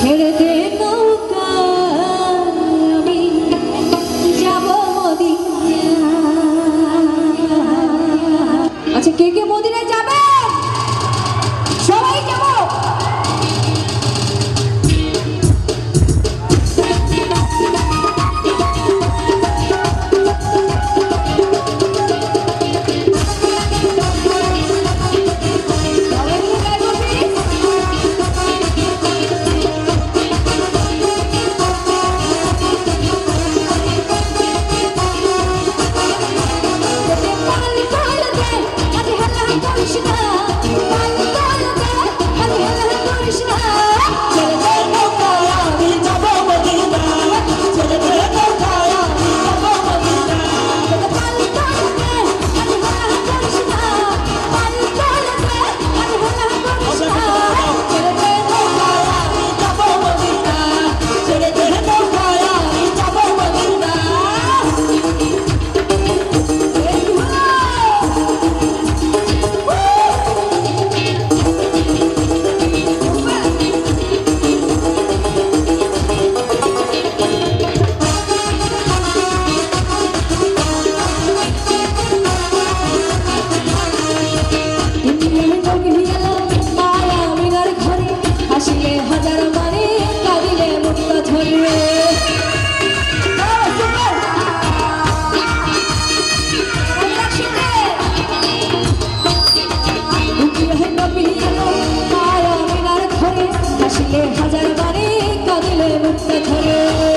Hey. it. হাজার বারে কাঁদিলে মুক্ত ধরে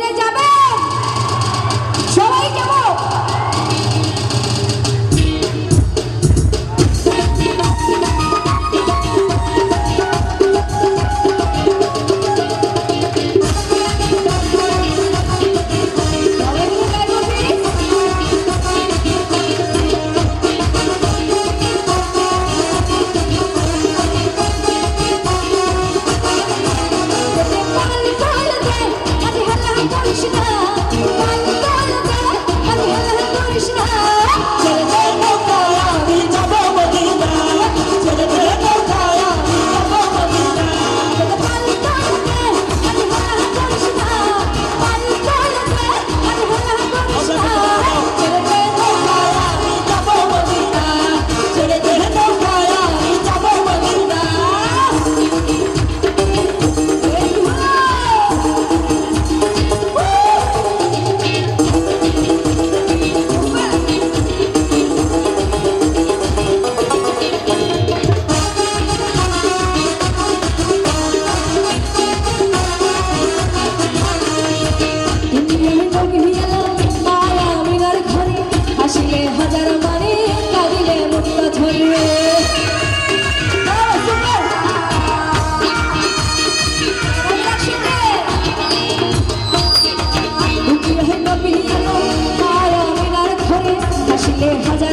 Dia. 谢家。